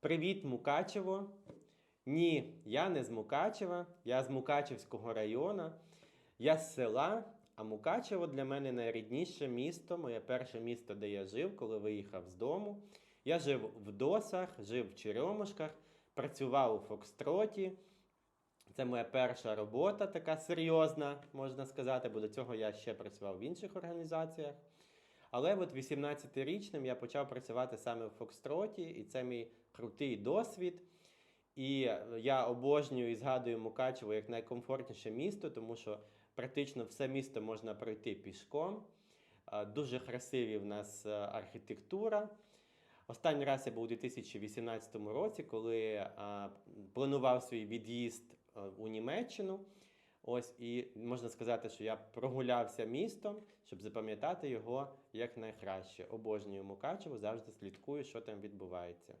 Привіт, Мукачево. Ні, я не з Мукачева, я з Мукачевського району. Я з села, а Мукачево для мене найрідніше місто, моє перше місто, де я жив, коли виїхав з дому. Я жив в Досах, жив в Черемушках, працював у Фокстроті. Це моя перша робота, така серйозна, можна сказати, бо до цього я ще працював в інших організаціях. Але от 18-річним я почав працювати саме в Фокстроті, і це мій крутий досвід. І я обожнюю і згадую Мукачево як найкомфортніше місто, тому що практично все місто можна пройти пішком. Дуже красиві в нас е, архітектура. Останній раз я був у 2018 році, коли планував свій від'їзд е, у Німеччину. Ось і можна сказати, що я прогулявся містом, щоб запам'ятати його як найкраще. Обожнюю Мукачево, завжди слідкую, що там відбувається.